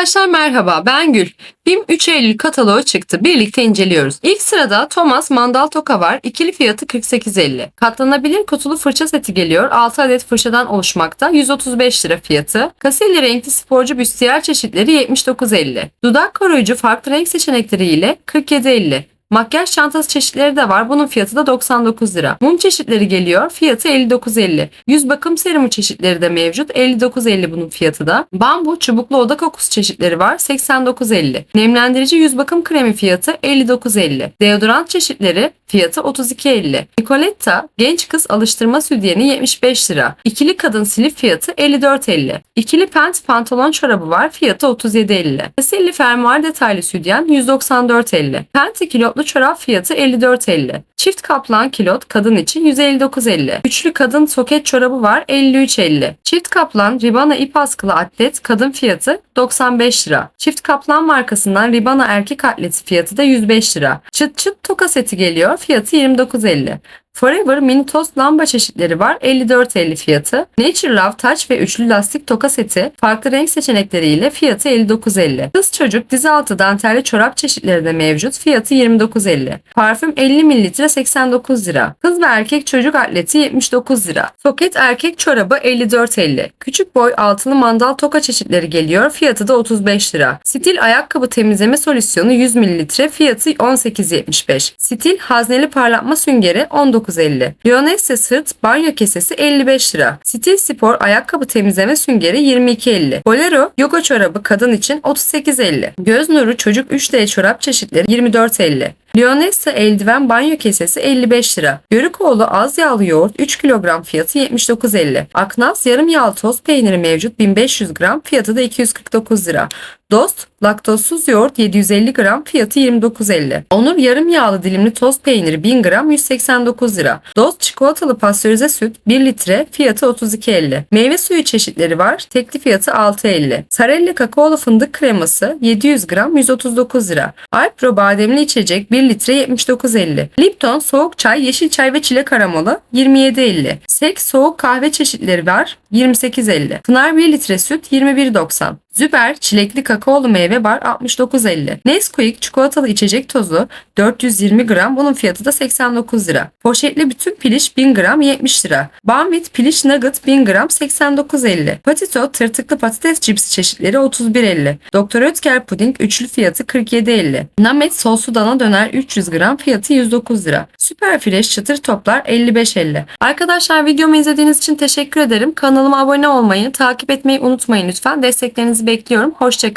Arkadaşlar merhaba ben Gül. BİM 3 Eylül kataloğu çıktı. Birlikte inceliyoruz. İlk sırada Thomas Mandal Toka var. İkili fiyatı 48.50. Katlanabilir kutulu fırça seti geliyor. 6 adet fırçadan oluşmakta. 135 lira fiyatı. Kasilli renkli sporcu büstiyer çeşitleri 79.50. Dudak koruyucu farklı renk seçenekleriyle 47.50. Makyaj çantası çeşitleri de var. Bunun fiyatı da 99 lira. Mum çeşitleri geliyor. Fiyatı 59.50. Yüz bakım serumu çeşitleri de mevcut. 59.50 bunun fiyatı da. Bambu çubuklu oda kokusu çeşitleri var. 89.50. Nemlendirici yüz bakım kremi fiyatı 59.50. Deodorant çeşitleri fiyatı 32.50. Nicoletta genç kız alıştırma sütyeni 75 lira. İkili kadın silip fiyatı 54.50. İkili pant pantolon çorabı var. Fiyatı 37.50. Kasilli fermuar detaylı sütyen 194.50. Penti kilotlu çorap fiyatı 54.50. Çift kaplan kilot kadın için 159.50. Üçlü kadın soket çorabı var 53.50. Çift kaplan ribana ip askılı atlet kadın fiyatı 95 lira. Çift kaplan markasından ribana erkek atleti fiyatı da 105 lira. Çıt çıt toka seti geliyor fiyatı 29.50. Forever mini tost lamba çeşitleri var 54.50 fiyatı. Nature Love Touch ve üçlü lastik toka seti farklı renk seçenekleriyle fiyatı 59.50. Kız çocuk dizi altı dantelli çorap çeşitleri de mevcut fiyatı 29.50. Parfüm 50 ml 89 lira. Kız ve erkek çocuk atleti 79 lira. Soket erkek çorabı 54.50. Küçük boy altılı mandal toka çeşitleri geliyor fiyatı da 35 lira. Stil ayakkabı temizleme solüsyonu 100 ml fiyatı 18.75. Stil hazneli parlatma süngeri 19.50. Lionesse sırt banyo kesesi 55 lira. Stil spor ayakkabı temizleme süngeri 22.50. Bolero yoga çorabı kadın için 38.50. Göz nuru çocuk 3D çorap çeşitleri 24.50. Lionessa eldiven banyo kesesi 55 lira. Yörükoğlu az yağlı yoğurt 3 kilogram fiyatı 79.50. Aknaz yarım yağlı toz peyniri mevcut 1500 gram fiyatı da 249 lira. Dost laktozsuz yoğurt 750 gram fiyatı 29.50. Onur yarım yağlı dilimli toz peyniri 1000 gram 189 lira. Dost çikolatalı pastörize süt 1 litre fiyatı 32.50. Meyve suyu çeşitleri var. Tekli fiyatı 6.50. Sarelli kakaolu fındık kreması 700 gram 139 lira. Alpro bademli içecek 1 litre 79.50. Lipton soğuk çay, yeşil çay ve çilek aromalı 27.50. Sek soğuk kahve çeşitleri var 28.50. Pınar 1 litre süt 21.90. Züber çilekli kakaolu meyve bar 69.50. Nesquik çikolatalı içecek tozu 420 gram bunun fiyatı da 89 lira. Poşetli bütün piliç 1000 gram 70 lira. Banvit piliç nugget 1000 gram 89.50. Patito tırtıklı patates cipsi çeşitleri 31.50. Doktor Ötker puding üçlü fiyatı 47.50. Namet soslu dana döner 300 gram fiyatı 109 lira. Süper fresh çıtır toplar 55.50. Arkadaşlar videomu izlediğiniz için teşekkür ederim. Kanalıma abone olmayı, takip etmeyi unutmayın lütfen. Desteklerinizi bekliyorum. Hoşçakalın.